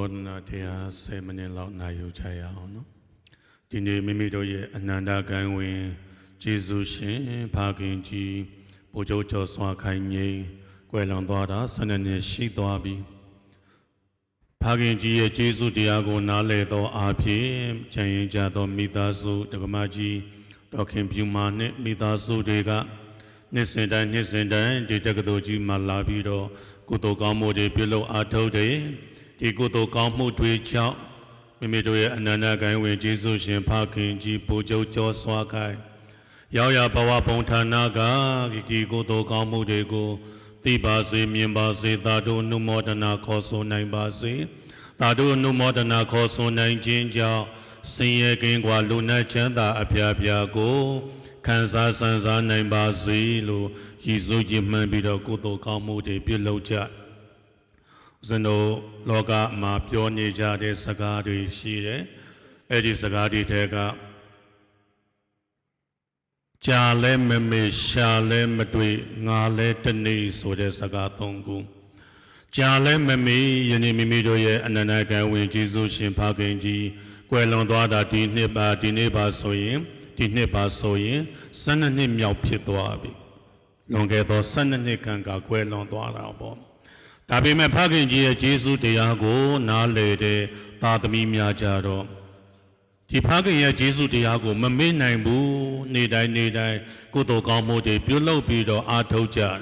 နုမောဒနာတရား10မိနစ်လောက်နာယူကြရအောင်နော်ဒီနေ့မိမိတို့ရဲ့အနန္တကံဝင်ကျေးဇူးရှင်ဖခင်ကြီးဘိုးချုပ်ကျော်စွာခိုင်ငိမ့်ကွယ်လွန်သွားတာ12နှစ်ရှိသွားပြီဖခင်ကြီးရဲ့ကျေးဇူးတရားကိုနားလည်သောအားဖြင့်ချမ်းရင်ကြသောမိသားစုတက္ကမကြီးဒေါခင်ပြူမာနှင့်မိသားစုတွေကနှစ်စဉ်တိုင်းနှစ်စဉ်တိုင်းဒီတက္ကသိုလ်ကြီးမှာလာပြီးတော့ကုသိုလ်ကောင်းမှုတွေပြုလုပ်အားထုတ်တယ် ဒီကုသိုလ်ကောင်းမှုတွေကြောင့်မိမိတို့ရဲ့အနန္တဂိုင်းဝင်ကျေးဇူးရှင်ဖခင်ကြီးပူဇော်ကျော်စွာခိုင်ရောက်ရဘဝဘုံဌာနကဒီကုသိုလ်ကောင်းမှုတွေကိုသိပါစေမြင်ပါစေသာတို့နုမောဒနာခေါ်ဆိုနိုင်ပါစေသာတို့နုမောဒနာခေါ်ဆိုနိုင်ခြင်းကြောင့်ဆင်းရဲကင်းကွာလူနာချမ်းသာအဖျားဖျားကိုခံစားဆန်းစားနိုင်ပါစေလို့ရည်စူးခြင်းမှန်ပြီးတော့ကုသိုလ်ကောင်းမှုတွေပြုလုပ်ကြ ဦးဇင်းတို့လောကမှာပြောနေကြတဲ့စကားတွေရှိတယ်။အဲ့ဒီစကားတွေထဲကကြာလဲမမေရှာလဲမတွေ့ငါလဲတနေ့ဆိုတဲ့စကားသုံးခုကြာလဲမမေယနေ့မိမိတို့ရဲ့အနန္တကံဝင်ကျေးဇူးရှင်ဖခင်ကြီးကွယ်လွန်သွားတာဒီနှစ်ပါဒီနေ့ပါဆိုရင်ဒီနှစ်ပါဆိုရင်12နှစ်မြောက်ဖြစ်သွားပြီ။လွန်ခဲ့သော12နှစ်ကံကကွယ်လွန်သွားတာပေါ့။ ဒါပေမဲ့ဖခင်ကြီးရဲ့ယေရှုတရားကို နားလေတဲ့သာသမီများကြတော့ဒီဖခင်ရဲ့ယေရှုတရားကို မမေ့နိုင်ဘူးနေ့တိုင်းနေ့တိုင်းကုသိုလ်ကောင်းမှုတွေပြုလုပ်ပြီးတော့အားထုတ်ကြတယ်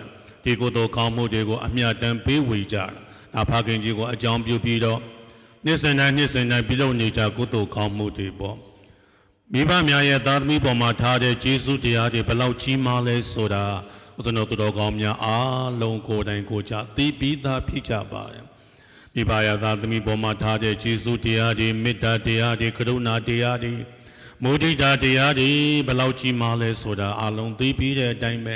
ဒီကုသိုလ်ကောင်းမှုတွေကိုအမြတ်တမ်းပေးဝေကြတယ်ဒါဖခင်ကြီးကိုအကြောင်းပြုပြီးတော့နေ့စဉ်တိုင်းနေ့စဉ်တိုင်းပြုလုပ်နေကြကုသိုလ်ကောင်းမှုတွေပေါ့မိဘများရဲ့သာသမီပေါ်မှာထားတဲ့ယေရှုတရားတွေဘယ်လောက်ကြီးမားလဲဆိုတာ ဦးဇင်းတို့သူတော်ကောင်းများအားလုံးကိုယ်တိုင်ကိုယ်ကြသိပြီးသားဖြစ်ကြပါတယ်မိဘရာသာသမီပေါ်မှာထားတဲ့ယေရှုတရားတွေမေတ္တာတရားတွေကရုဏာတရားတွေမုဒိတာတရားတွေဘယ်လောက်ကြီးမားလဲဆိုတာအားလုံးသိပြီးတဲ့အတိုင်းပဲ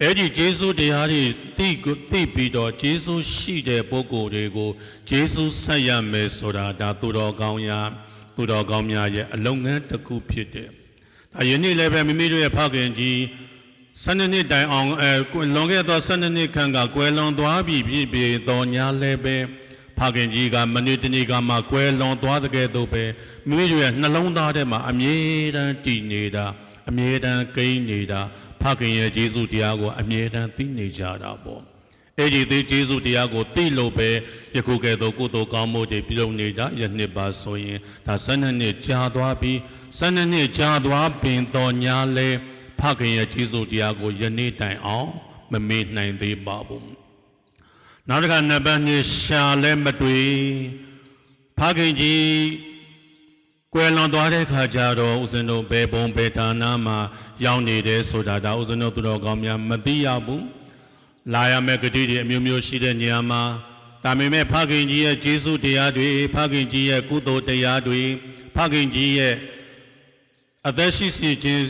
အဲ့ဒီယေရှုတရားတွေသိကိုသိပြီးတော့ယေရှုရှိတဲ့ပုဂ္ဂိုလ်တွေကိုယေရှုဆက်ရမယ်ဆိုတာဒါသူတော်ကောင်းများသူတော်ကောင်းများရဲ့အလုံးငန်းတစ်ခုဖြစ်တယ်ဒါယနေ့လည်းပဲမိမိတို့ရဲ့ဖခင်ကြီး 12နှစ်တိုင်အောင်အဲလွန်ခဲ့သော12နှစ်ခန့်ကကွယ်လွန်သွားပြီဖြစ်ပြီးတော်ညာလည်းပဲဖခင်ကြီးကမနေ့တနေ့ကမှကွယ်လွန်သွားတဲ့ကဲ့သို့ပဲမိမိတို့ရဲ့နှလုံးသားထဲမှာအမြဲတမ်းတည်နေတာအမြဲတမ်းကိန်းနေတာဖခင်ရဲ့ယေရှုတရားကိုအမြဲတမ်းသိနေကြတာပေါ့အဲ့ဒီသေးယေရှုတရားကိုသိလို့ပဲယခုကဲ့သို့ကုသိုလ်ကောင်းမှုတွေပြုလုပ်နေတာယနှစ်ပါဆိုရင်ဒါ12နှစ်ကြာသွားပြီး12နှစ်ကြာသွားပင်တော်ညာလဲ ဖခင်ရဲ့ကျေးဇူးတရားကိုယနေ့တိုင်အောင် မမေ့နိုင်သေးပါဘူး။နောက်တစ်ခါနံပါတ်2ရှာလဲမတွေ့ဖခင်ကြီးကွယ်လွန်သွားတဲ့ခါကျတော့ဦးဇင်းတို့ဘယ်ဘုံဘယ်ဌာနမှာရောက်နေတယ်ဆိုတာဒါဦးဇင်းတို့သူတော်ကောင်းများမသိရဘူး။လာရမယ့်ဂတိတွေအမျိုးမျိုးရှိတဲ့နေရာမှာဒါပေမဲ့ဖခင်ကြီးရဲ့ကျေးဇူးတရားတွေဖခင်ကြီးရဲ့ကုသိုလ်တရားတွေဖခင်ကြီးရဲ့ အသက်ရှိစီခြင်း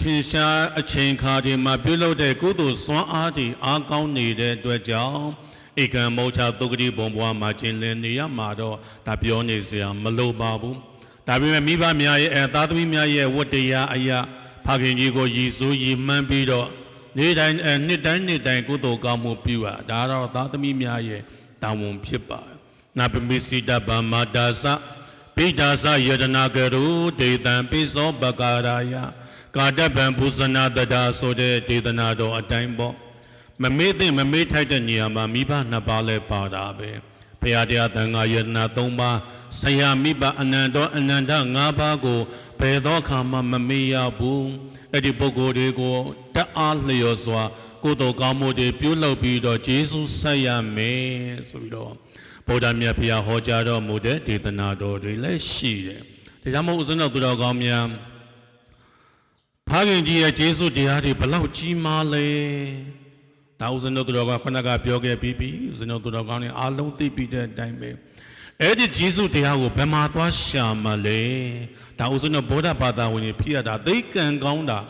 ထင်ရှားအချိန်ခါဒီမှာပြုလုပ်တဲ့ကုသိုလ်စွမ်းအားတွေအားကောင်းနေတဲ့အတွက်ကြောင့်ဧကံမောချသုဂတိဘုံဘဝမှာကျင်လည်နေရမှာတော့ဒါပြောနေစရာမလိုပါဘူးဒါပေမဲ့မိဘများရဲ့အဲသားသမီးများရဲ့ဝတ္တရားအရာဖခင်ကြီးကိုရည်စူးရည်မှန်းပြီးတော့နေ့တိုင်းအဲနှစ်တိုင်းနှစ်တိုင်းကုသိုလ်ကောင်းမှုပြုရဒါတော့သားသမီးများရဲ့တာဝန်ဖြစ်ပါတယ်နာပမိစိတဗမ္မာဒါသ ပိဋ္ဌာစယတနာကရုဒေတံပိသောပကာရာယကာတပံဘုဇနာတတာဆိုတဲ့ဒေသနာတော်အတိုင်းပေါ့မမေ့သင့်မမေ့ထိုက်တဲ့နေရာမှာမိဘနှစ်ပါးလဲပါတာပဲဘုရားတရားတန်ခါယတနာ၃ပါးဆရာမိဘအနန္တောအနန္တ၅ပါးကိုဘယ်သောအခါမှမမေ့ရဘူးအဲ့ဒီပုဂ္ဂိုလ်တွေကိုတအားလျော်စွာကိုယ်တော်ကောင်းမှုတွေပြုလုပ်ပြီးတော့ယေရှုဆက်ရမယ်ဆိုပြီးတော့ ဗုဒ္ဓမြတ်ဖျားဟောကြားတော်မူတဲ့ဒေသနာတော်တွေလည်းရှိတယ်။ဒါကြောင့်မို့ဦးဇင်းတော်သူတော်ကောင်းများဖခင်ကြီးရဲ့ကျေးဇူးတရားတွေဘလောက်ကြီးမားလဲ။ဒါဦးဇင်းတော်သူတော်ကခဏကပြောခဲ့ပြီးပြီဦးဇင်းတော်သူတော်ကောင်းတွေအားလုံးသိပြီးတဲ့အတိုင်းပဲ။အဲ့ဒီကျေးဇူးတရားကိုဘယ်မှာသွားရှာမလဲ။ဒါဦးဇင်းတော်ဗုဒ္ဓဘာသာဝင်တွေဖြစ်ရတာသိကံကောင်းတာ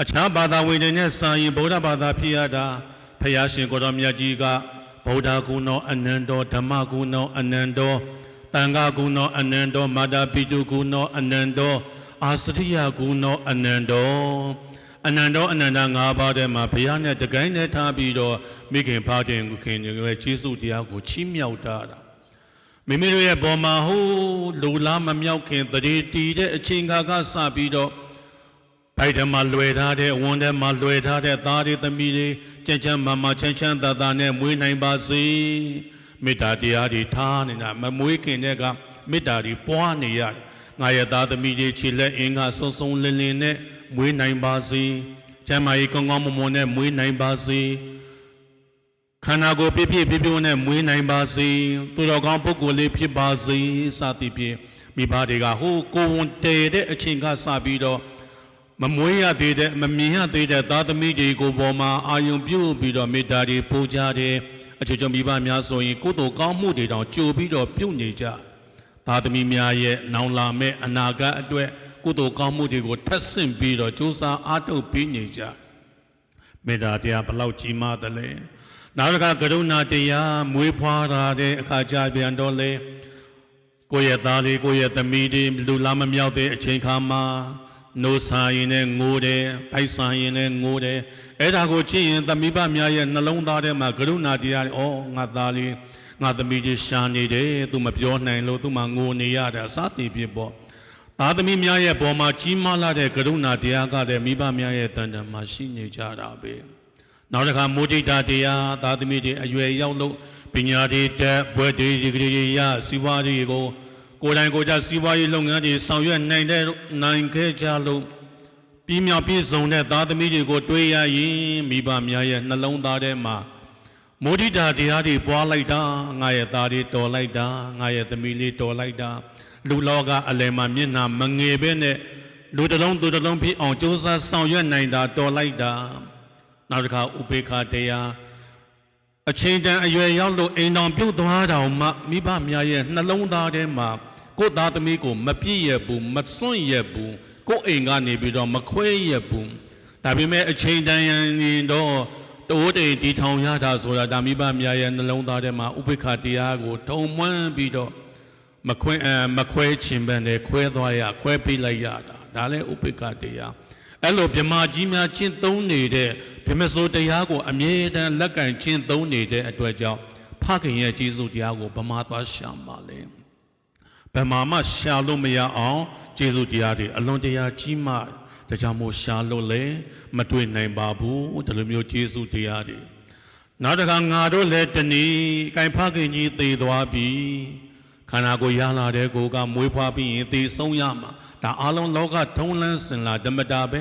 အခြားဘာသာဝင်တွေနဲ့စာရင်ဗုဒ္ဓဘာသာဖြစ်ရတာဖျားရှင်ကိုတော်မြတ်ကြီးက ဗုဒ္ဓဂုဏောအနန္တောဓမ္မဂုဏောအနန္တောတန်ခါဂုဏောအနန္တောမာတာပိတုဂုဏောအနန္တောအာစရိယဂုဏောအနန္တောအနန္တောအနန္တ၅ပါးထဲမှာဘုရားနဲ့တကိုင်းနဲ့ထားပြီးတော့မိခင်ဖားတင်ခင်ရဲ့ကျေးဇူးတရားကိုချီးမြှောက်တာတာမိမိတို့ရဲ့ဘောမှာဟိုးလူလားမမြောက်ခင်တရေတီတဲ့အချိန်ခါကစပြီးတော့ဘိုက်ထဲမှာလွယ်ထားတဲ့ဝန်ထဲမှာလွယ်ထားတဲ့သားတွေသမီးတွေ ကြမ်းကြမ်းမာမာချမ်းချမ်းသာသာနဲ့မွေးနိုင်ပါစေမေတ္တာတရားတွေထားနေတာမမွေးခင်တဲ့ကမေတ္တာတွေပွားနေရတယ်ငါရဲ့သားသမီးတွေခြေလက်အင်္ဂါစုံစုံလင်းလင်းနဲ့မွေးနိုင်ပါစေကျမ်းမာရေးကောင်းကောင်းမွန်မွန်နဲ့မွေးနိုင်ပါစေခန္ဓာကိုယ်ပြည့်ပြည့်ပြည့်ပြည့်နဲ့မွေးနိုင်ပါစေသူတော်ကောင်းပုဂ္ဂိုလ်လေးဖြစ်ပါစေစသည်ဖြင့်မိဘတွေကဟိုကိုယ်ဝန်တည်တဲ့အချိန်ကစပြီးတော့ မမွေးရသေးတဲ့မမြင်ရသေးတဲ့သားသမီးတွေကိုပေါ်မှာအာယုံပြုတ်ပြီးတော့မေတ္တာတွေပို့ကြတယ်အခြေချုံမိဘများဆိုရင်ကိုယ်တော်ကောင်းမှုတွေတောင်ကြိုပြီးတော့ပြုတ်နေကြသားသမီးများရဲ့နောင်လာမဲ့အနာဂတ်အတွက်ကိုယ်တော်ကောင်းမှုတွေကိုထပ်ဆင့်ပြီးတော့စူးစမ်းအားထုတ်ပြီးနေကြမေတ္တာတရားဘလောက်ကြီးမားတယ်လဲနောက်တစ်ခါကရုဏာတရားမွေးဖွားတာတဲ့အခါကျပြန်တော့လေကိုယ့်ရဲ့သားလေးကိုယ့်ရဲ့သမီးတွေလူလာမမြောက်တဲ့အချိန်ခါမှာ နိုးစာရင်နဲ့ငိုတယ်ဖိုက်စာရင်နဲ့ငိုတယ်အဲ့ဒါကိုကြည့်ရင်သမီးပများရဲ့နှလုံးသားထဲမှာကရုဏာတရားတွေဩငါသားလေးငါသမီးတွေရှာနေတယ်သူမပြောနိုင်လို့သူမှငိုနေရတယ်အစသည်ဖြစ်ပေါ့သားသမီးများရဲ့ပေါ်မှာကြီးမားလာတဲ့ကရုဏာတရားကလည်းမိဘများရဲ့တန်တန်မှာရှိနေကြတာပဲနောက်တစ်ခါမုဒိတာတရားသားသမီးတွေအရွယ်ရောက်လို့ပညာတွေတက်ဘွဲတွေဒီဂရီတွေရစီးပွားတွေကို ကိုယ်တိုင်ကိုယ်ကျစီးပွားရေးလုပ်ငန်းတွေဆောင်ရွက်နိုင်တဲ့နိုင်ခဲ့ကြလို့ပြီးမြောက်ပြည့်စုံတဲ့သားသမီးတွေကိုတွေးရရင်မိဘများရဲ့နှလုံးသားထဲမှာမုဒိတာတရားတွေပွားလိုက်တာငါရဲ့သားတွေတော်လိုက်တာငါရဲ့သမီးလေးတော်လိုက်တာလူလောကအလယ်မှာမျက်နှာမငယ်ပဲနဲ့လူတစ်လုံးသူတစ်လုံးဖြစ်အောင်ကြိုးစားဆောင်ရွက်နိုင်တာတော်လိုက်တာနောက်တစ်ခါဥပေက္ခတရားအချိန်တန်အရွယ်ရောက်လို့အိမ်တော်ပြုတ်သွားတောင်မှမိဘများရဲ့နှလုံးသားထဲမှာ ကိုယ့်သားသမီးကိုမပြည့်ရဘူးမစွန့်ရဘူးကိုယ့်အိမ်ကနေပြီးတော့မခွဲရဘူးဒါပေမဲ့အချိန်တန်ရင်တော့တိုးတိမ်တီထောင်ရတာဆိုတာဒါမိဘများရဲ့နှလုံးသားထဲမှာဥပေက္ခတရားကို ထုံမွမ်းပြီးတော့မခွဲအမခွဲချင်ပန်တယ်ခွဲသွားရခွဲပေးလိုက်ရတာဒါလည်းဥပိ္ပခတရားအဲ့လိုမြမကြီးများကျင့်သုံးနေတဲ့ဗြမစိုးတရားကိုအမြဲတမ်းလက်ကင်ကျင့်သုံးနေတဲ့အတွက်ကြောင့်ဖခင်ရဲ့ကျေးဇူးတရားကိုဗမာသွားရှာမှာလဲ ဗမာမှရှာလို့မရအောင်ကျေးဇူးတရားတွေအလွန်တရာကြီးမားဒါကြောင့်မို့ရှာလို့လဲမတွေ့နိုင်ပါဘူးဒီလိုမျိုးကျေးဇူးတရားတွေနောက်တစ်ခါငါတို့လည်းတနည်းကင်ဖခင်ကြီးသေသွားပြီခန္ဓာကိုယ်ရလာတဲ့ကိုယ်ကမွေးဖွားပြီးရင်သေဆုံးရမှာဒါအလုံးလောကထုံးလန်းစင်လာဓမ္မတာပဲ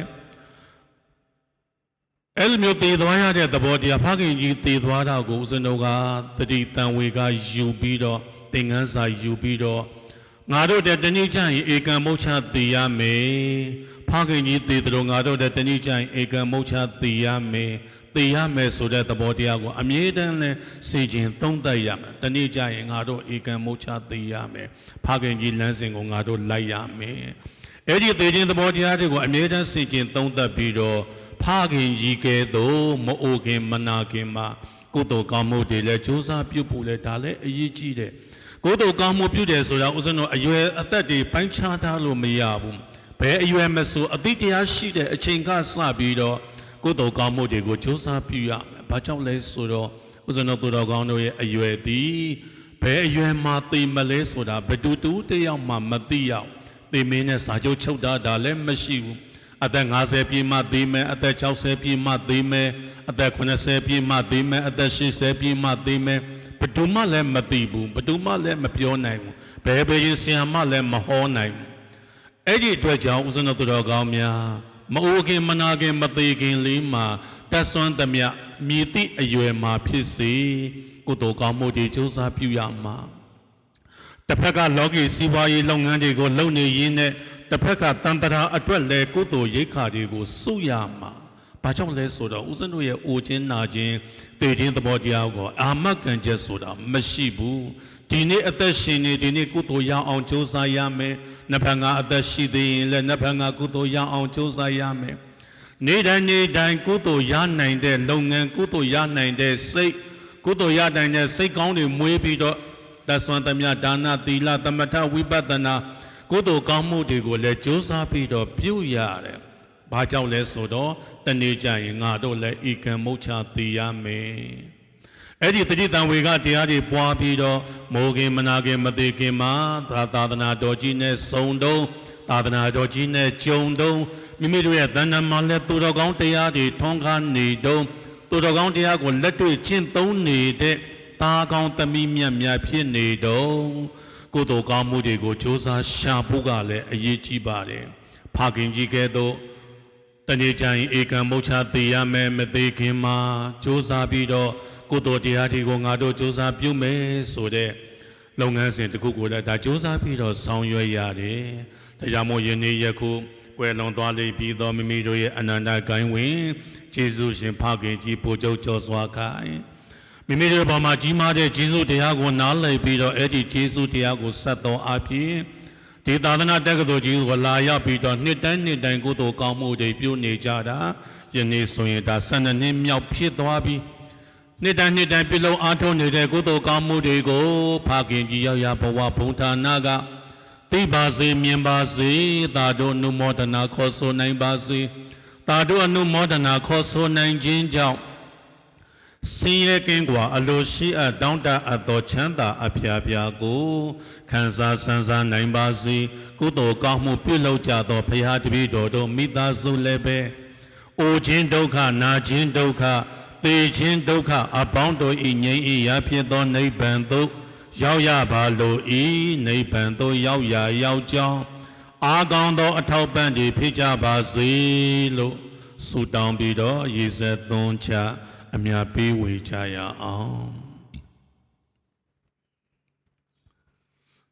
အဲ့လိုမျိုးသေသွားရတဲ့သဘောတရားဖခင်ကြီးသေသွားတာကိုဦးဇင်းတို့ကတတိတန်ဝေကယူပြီးတော့သင်္ကန်းစာယူပြီးတော့ ငါတို့တဲ့တနည်းကျရင်ဧကံမုတ်ချသေရမယ်ဖခင်ကြီးသေတယ်လို့ငါတို့တဲ့တနည်းကျရင်ဧကံမုတ်ချသေရမယ်သေရမယ်ဆိုတဲ့သဘောတရားကိုအမြဲတမ်းလဲစေခြင်းသုံးသပ်ရမယ်တနည်းကျရင်ငါတို့ဧကံမုတ်ချသေရမယ်ဖခင်ကြီးလမ်းစဉ်ကိုငါတို့လိုက်ရမယ်အဲ့ဒီသေခြင်းသဘောတရားတွေကိုအမြဲတမ်းစေခြင်းသုံးသပ်ပြီးတော့ဖခင်ကြီးကဲ့သို့မအိုခင်မနာခင်မှာကုသိုလ်ကောင်းမှုတွေလည်းစူးစမ်းပြုဖို့လည်းဒါလည်းအရေးကြီးတယ် ကိုယ်တော်ကောင်းမှုပြုတယ်ဆိုတာဥစဉ်တော့အရွယ်အသက်တွေပိုင်းခြားထားလို့မရဘူးဘယ်အရွယ်မဆိုအတိတရားရှိတဲ့အချိန်ကစပြီးတော့ကိုယ်တော်ကောင်းမှုတွေကိုစူးစမ်းပြုရမယ်ဘာကြောင့်လဲဆိုတော့ဥစဉ်တော့သူတော်ကောင်းတို့ရဲ့အရွယ်သည်ဘယ်အရွယ်မှာသိမလဲဆိုတာဘယ်သူတူတယောက်မှမသိရအောင်သိမင်းနဲ့စာချုပ်ချုပ်တာဒါလည်းမရှိဘူးအသက်50ပြည့်မှသိမယ်အသက်60ပြည့်မှသိမယ်အသက်80ပြည့်မှသိမယ်အသက်80ပြည့်မှသိမယ် ဘယ်သူမှလည်းမသိဘူးဘယ်သူမှလည်းမပြောနိုင်ဘူးဘယ်ဘယ်ရင်ဆရာမလည်းမဟောနိုင်ဘူးအဲ့ဒီအတွက်ကြောင့်ဦးဇင်းတို့သူတော်ကောင်းများမအိုခင်မနာခင်မသေးခင်လေးမှာတက်ဆွမ်းသမျှမြည်သည့်အရွယ်မှာဖြစ်စေကိုယ်တော်ကောင်းမှုတွေစူးစမ်းပြုရမှာတစ်ဖက်ကလောကီစီးပွားရေးလုပ်ငန်းတွေကိုလုပ်နေရင်းနဲ့တစ်ဖက်ကတံပရာအတွက်လည်းကိုယ်တော်ရိတ်ခါတွေကိုစုရမှာ ဘာကြောင့်လဲဆိုတော့ဦးဇင်းတို့ရဲ့အိုခြင်းနာခြင်းတည်ခြင်းသဘောတရားကိုအာမခံချက်ဆိုတာမရှိဘူးဒီနေ့အသက်ရှင်နေဒီနေ့ကုသိုလ်ရအောင်ကြိုးစားရမယ်နှစ်ဖက်ကအသက်ရှိသေးရင်လည်းနှစ်ဖက်ကကုသိုလ်ရအောင်ကြိုးစားရမယ်နေ့တိုင်းနေ့တိုင်းကုသိုလ်ရနိုင်တဲ့လုပ်ငန်းကုသိုလ်ရနိုင်တဲ့စိတ်ကုသိုလ်ရနိုင်တဲ့စိတ်ကောင်းတွေမွေးပြီးတော့တသဝန္တမြဒါနသီလသမထဝိပဿနာကုသိုလ်ကောင်းမှုတွေကိုလည်းကြိုးစားပြီးတော့ပြုရတယ် ဘာကြောင့်လဲဆိုတော့တနေ့ကျရင်ငါတို့လည်းဤကံမုတ်ချသေးရမယ်အဲ့ဒီတတိတံဝေကတရားတွေပွားပြီးတော့မိုးခင်မနာခင်မသေးခင်မှာသာသာသနာတော်ကြီးနဲ့စုံတုံးသာသနာတော်ကြီးနဲ့ကြုံတုံးမိမိတို့ရဲ့တဏ္ဍာမှာလည်းသူတော်ကောင်းတရားတွေထွန်းကားနေတုံးသူတော်ကောင်းတရားကိုလက်တွေ့ကျင့်သုံးနေတဲ့တာကောင်းသမီးမြတ်များဖြစ်နေတုံးကိုယ်တော်ကောင်းမှုတွေကိုစ조사ရှာဖို့ကလည်းအရေးကြီးပါတယ်ဖခင်ကြီးကဲ့သို့ တဏှိကြင်ဧကံမုတ်ချသိရမယ်မသိခင်မှာစူးစမ်းပြီးတော့ကိုတော်တရားဒီကိုငါတို့စူးစမ်းပြုမယ်ဆိုတဲ့လုပ်ငန်းစဉ်တစ်ခုကိုလည်းဒါစူးစမ်းပြီးတော့ဆောင်ရွက်ရတယ်။တရားမို့ယနေ့ယခုကွယ်လွန်သွားလိမ့်ပြီးသောမိမိတို့ရဲ့အနန္တကိုင်းဝင်ခြေဆုရှင်ဖခင်ကြီးပို့ချုပ်ကျော်စွာခိုင်မိမိတို့ဘာမှကြီးမားတဲ့ခြေဆုတရားကိုနားလည်ပြီးတော့အဲ့ဒီခြေဆုတရားကိုဆက်တော်အပြင် ဒီသာသနာတက္ကသိုလ်ကြီးကိုလာရောက်ပြီးတော့နှစ်တိုင်းနှစ်တိုင်းကိုယ်တော်ကောင်းမှုတွေပြုနေကြတာယနေ့ဆိုရင်ဒါ12နှစ်မြောက်ဖြစ်သွားပြီနှစ်တိုင်းနှစ်တိုင်းပြုလုပ်အားထုတ်နေတဲ့ကိုယ်တော်ကောင်းမှုတွေကိုဖခင်ကြီးရောက်ရဘဝဘုံဌာနကသိပါစေမြင်ပါစေသာတို့အနုမောဒနာခေါ်ဆိုနိုင်ပါစေသာတို့အနုမောဒနာခေါ်ဆိုနိုင်ခြင်းကြောင့် ဆင်းရဲကင်းကွာ အလိုရှိအပ်တောင်းတအပ်သောချမ်းသာအဖျားဖျားကိုခံစားဆန်းစားနိုင်ပါစေကုသိုလ်ကောင်းမှုပြုလုပ်ကြသောဘုရားတပည့်တော်တို့မိသားစုလည်းပဲအိုခြင်းဒုက္ခနာခြင်းဒုက္ခပေခြင်းဒုက္ခအပေါင်းတို့ဤငြိမ်းဤရဖြစ်သောနိဗ္ဗာန်သို့ရောက်ရပါလိုဤနိဗ္ဗာန်သို့ရောက်ရာရောက်ကြောင်းအာကောင်းသောအထောက်ပံ့တွေဖြစ်ကြပါစေလို့ဆုတောင်းပြီးတော့ရေစက်သွန်းချ အမြပေးဝေကြရအောင်။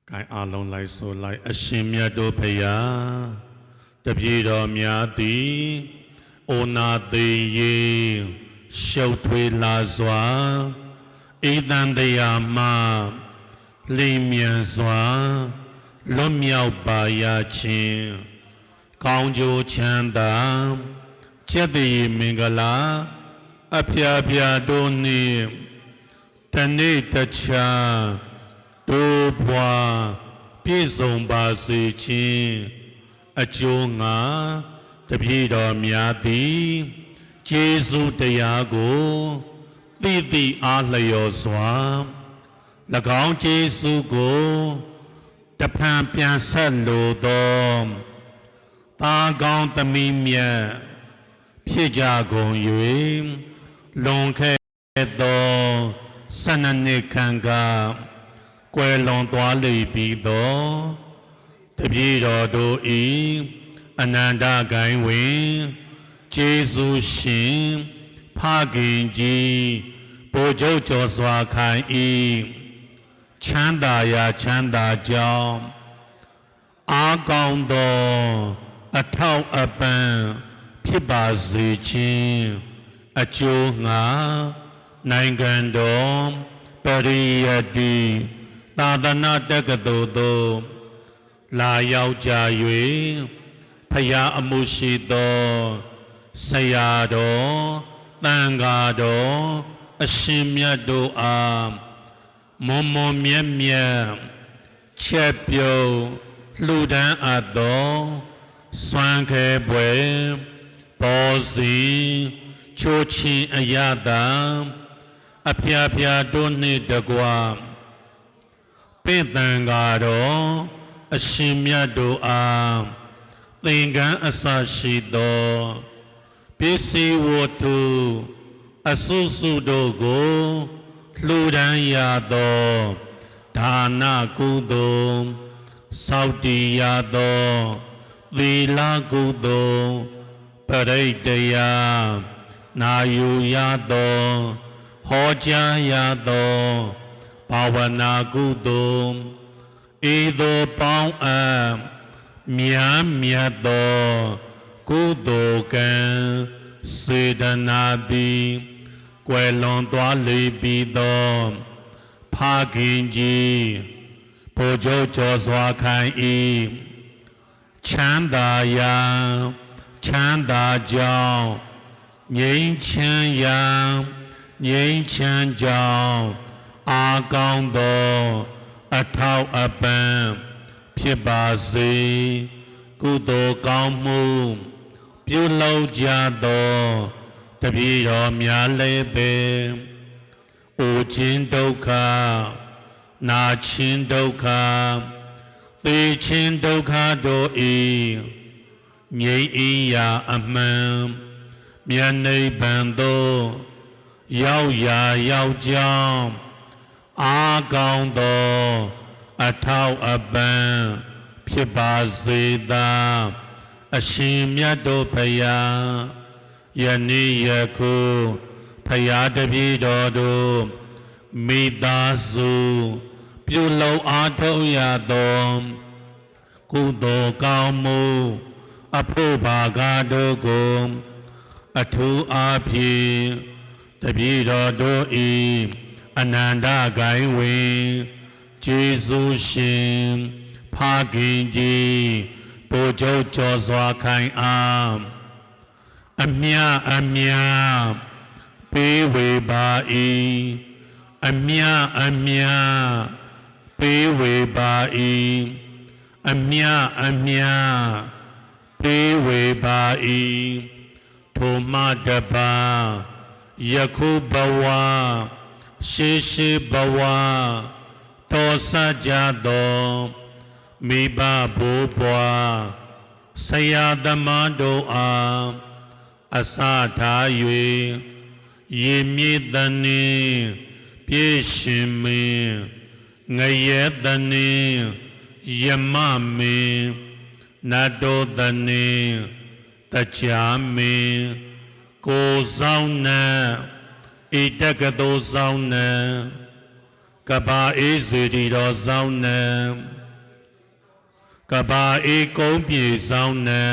ကိုင်းအားလုံးလိုက်ဆိုလိုက် အရှင်မြတ်တို့ဖရာတပြေတော်များသည်အိုနာသေးရေရှုပ်ထွေးလာစွာဣဒံတရားမှာလိမ်မြန်စွာလွတ်မြောက်ပါရခြင်းကောင်းကျိုးချမ်းသာကျက်တည်မင်္ဂလာ အဖျားဖျားတို့နှင့်တနေ့တခြားတို့ဘွားပြည့်စုံပါစေခြင်းအကျိုးငါတပြည့်တော်များသည်ကျေးဇူးတရားကိုသိသိအားလျော်စွာ၎င်းကျေးဇူးကိုတဖန်ပြန်ဆက်လိုသောတာကောင်းသမီးမြတ်ဖြစ်ကြကုန်၍ လွန်ခဲ့သောဆန္ဒနှစ်ခံကကွယ်လွန်သွားလိမ့်ပြီးသောတပည့်တော်တို့ဤအနန္တဂိုင်းဝင်ကျေးဇူးရှင်ဖခင်ကြီးဘိုလ်ချုပ်ကျော်စွာခိုင်ဤချမ်းသာရာချမ်းသာကြောင်းအာကောင်းသောအထောက်အပံ့ဖြစ်ပါစေခြင်း အကျိုးငါနိုင်ငံတော်ပရိယတ္တိသာသနာတက္ကသိုလ်သို့လာရောက်ကြ၍ဖရာအမှုရှိသောဆရာတော်တန်ဃာတော်အရှင်မြတ်တို့အားမွန်မွန်မြတ်မြတ်ချက်ပြုတ်လှူဒန်းအပ်သောစွမ်းခဲပွဲပေါ်စီ ချိုးချင်းအယတာအဖျားဖျားတို့နှင့်တကွာပင့်တန်ကားတော်အရှင်မြတ်တို့အားသင်္ကန်းအစရှိသောပစ္စည်းဝတ္ထုအဆုစုတို့ကိုလှူဒန်းရသောဒါနကုသိုလ်စောက်တည်ရသောသီလကုသိုလ်ပရိတ္တယာ နာယူရသောဟောကြားရသောဘာဝနာကုသိုလ်ဤသို့ပေါင်းအပ်မြတ်မြတ်သောကုသိုလ်ကံစေတနာသည်ကွယ်လွန်သွားလေပြီးသောဖခင်ကြီးဘိုလ်ချုပ်ကျော်စွာခိုင်ဤချမ်းသာရာချမ်းသာကြောင်း ငြိမ်းချမ်းရာငြိမ်းချမ်းကြောင်းအာကောင်းသောအထောက်အပံ့ဖြစ်ပါစေကုသိုလ်ကောင်းမှု ပြုလုပ်ကြသောတပည့်တော်များလည်းပဲအိုခြင်းဒုက္ခနာခြင်းဒုက္ခသေခြင်းဒုက္ခတို့ဤငြိမ်းအေးရာအမှန် မြတ်နိဗ္ဗာန်သို့ရောက်ရာရောက်ကြောင်းအာကောင်းသောအထောက်အပံ့ဖြစ်ပါစေသာအရှင်မြတ်တို့ဖယားယနေ့ယခုဖယားတပည့်တော်တို့မိသားစုပြုလုံးအားထုတ်ရသောကုသိုလ်ကောင်းမှုအဖို့ဘာဂတို့ကို အထူးအားဖြင့်တပည့်တော်တို့ဤအနန္တဂိုင်းဝင်ကျေးဇူးရှင်ဖခင်ကြီးဘိုလ်ချုပ်ကျော်စွာခိုင်အားအမြအမြပေးဝေပါ၏အမြအမြပေးဝေပါ၏အမြအမြပေးဝေပါ၏ ထိုမတပါယခုဘဝရှေးရှေးဘဝတော်ဆကြသောမိဘဘိုးဘွားဆရာသမားတို့အားအစထား၍ရေမြေတန်နှင်းပြည့်ရှင်မင်းငရဲတန်နှင်းယမမင်းနတ်တော်တန်နှင်း တကြမင်းကိုဆောင်နံဣတကတောဆောင်နံကဘာအေးစေတီတော်ဆောင်နံကဘာအေးကုန်းပြေဆောင်နံ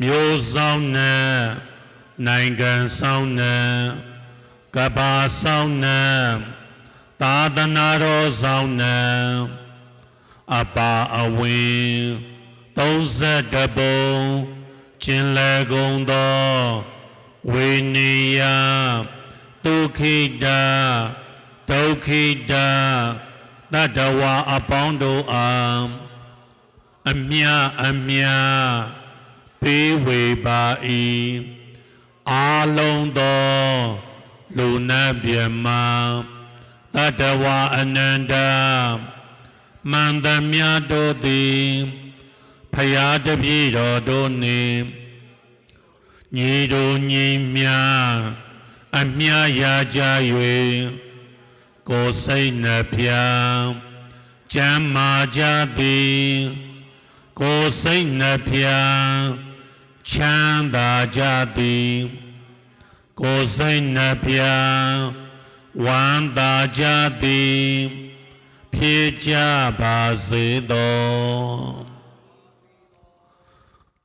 မျိုးဆောင်နံနိုင်ငံဆောင်နံကဘာဆောင်နံသာသနာတော်ဆောင်နံအပါအဝင် 32ပုံကျင်လေကုန်သောဝိနိယဒုက္ခိတဒုက္ခိတတတဝါအပေါင်းတို့အားအမြအမြပေးဝေပါ၏အာလုံးသောလူနာမြမတတဝါအနန္တမန္တမြတ်တို့သည် ဖယားတပည့်တော်တို့နှင့်ညီတို့ညီမြအမြရာကြ၍ကိုယ်စိတ်နှဖျားကျမ်းမာကြသည်ကိုယ်စိတ်နှဖျားချမ်းသာကြသည်ကိုယ်စိတ်နှဖျားဝမ်းသာကြသည်ဖြည့်ကြပါစေသော